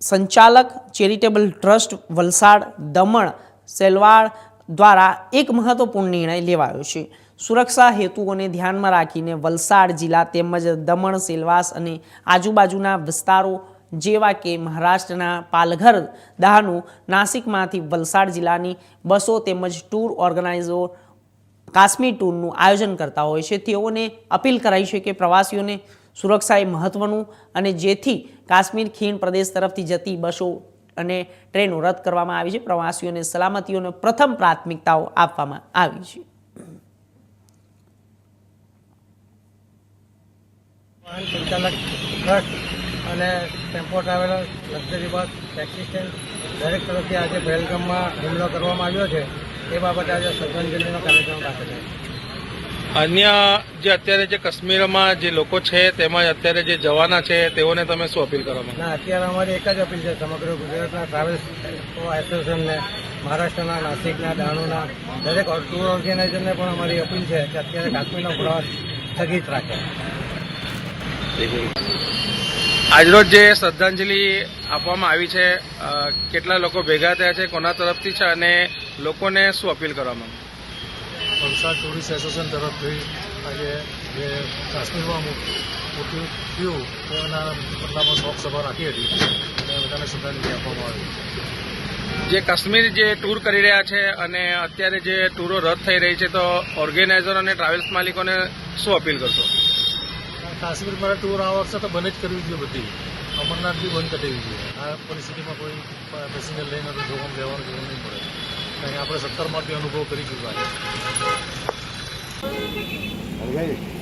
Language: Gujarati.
સંચાલક, ચેરિટેબલ ટ્રસ્ટ, વલસાડ, દમણ સેલવાડ દ્વારા એક મહત્વપૂર્ણ નિર્ણય લેવાયો છે. સુરક્ષા હેતુઓને ધ્યાનમાં રાખીને વલસાડ જિલ્લા તેમજ દમણ, સેલવાસ અને આજુબાજુના વિસ્તારો જેવા કે મહારાષ્ટ્રના પાલઘર દાહનું નાસિકમાંથી વલસાડ જિલ્લાની બસો તેમજ ટૂર ઓર્ગેનાઇઝરો કાશ્મીર ટૂરનું આયોજન કરતા હોય છે. તેઓને અપીલ કરાઈ છે કે પ્રવાસીઓને સુરક્ષા એ મહત્વનું અને જેથી કાશ્મીર ખીણ પ્રદેશ તરફથી જતી બસો અને ટ્રેનો રદ કરવામાં આવી છે. પ્રવાસીઓને સલામતીઓને પ્રથમ પ્રાથમિકતાઓ આપવામાં આવી છે. વાહન સંચાલક ટ્રક અને tempo traveller, luxury bus, taxi stand દરેક તરફથી આજે પહેલગામમાં હુમલો કરવામાં આવ્યો છે. એ બાબતે આજે શ્રદ્ધાંજલિનો કાર્યક્રમ રાખે છે. અન્ય જે અત્યારે જે કાશ્મીરમાં જે લોકો છે તેમજ અત્યારે જે જવાના છે તેઓને તમે શું અપીલ કરો ના અત્યારે અમારી એક જ અપીલ છે સમગ્ર ગુજરાતના ટ્રાવેલ્સ એસોસિએશનને મહારાષ્ટ્રના નાસિકના દાણુના દરેક ટૂર ઓર્ગેનાઇઝરને પણ અમારી અપીલ છે કે અત્યારે કાશ્મીરનો પ્રવાસ સ્થગિત રાખે. આજરોજ જે શ્રદ્ધાંજલિ આપવામાં આવી છે કેટલા લોકો ભેગા થયા છે કોના તરફથી છે અને લોકોને શું અપીલ કરવા માંગો વલસાડ ટુરિસ્ટ એસોસિએશન તરફથી આજે જે કાશ્મીરમાં મૃ- થયું થયું તેના બદલામાં શોક સભા રાખી હતી. અને બધાને શ્રદ્ધાંજલિ આપવામાં આવી. જે કાશ્મીર જે ટૂર કરી રહ્યા છે અને અત્યારે જે ટૂરો રદ થઈ રહી છે તો ઓર્ગેનાઇઝર અને ટ્રાવેલ્સ માલિકોને શું અપીલ કરશો? કાશ્મીર મારે ટૂર આ વર્ષે તો બંધ જ કરવી જોઈએ બધી. અમરનાથ બી બંધ કરી દેવી જોઈએ. આ પરિસ્થિતિમાં કોઈ પેસેન્જર લઈને તો જોખમ લેવાનું જરૂર નહીં પડે. આપણે સત્તરમાંથી અનુભવ કરી ચૂક્યા છે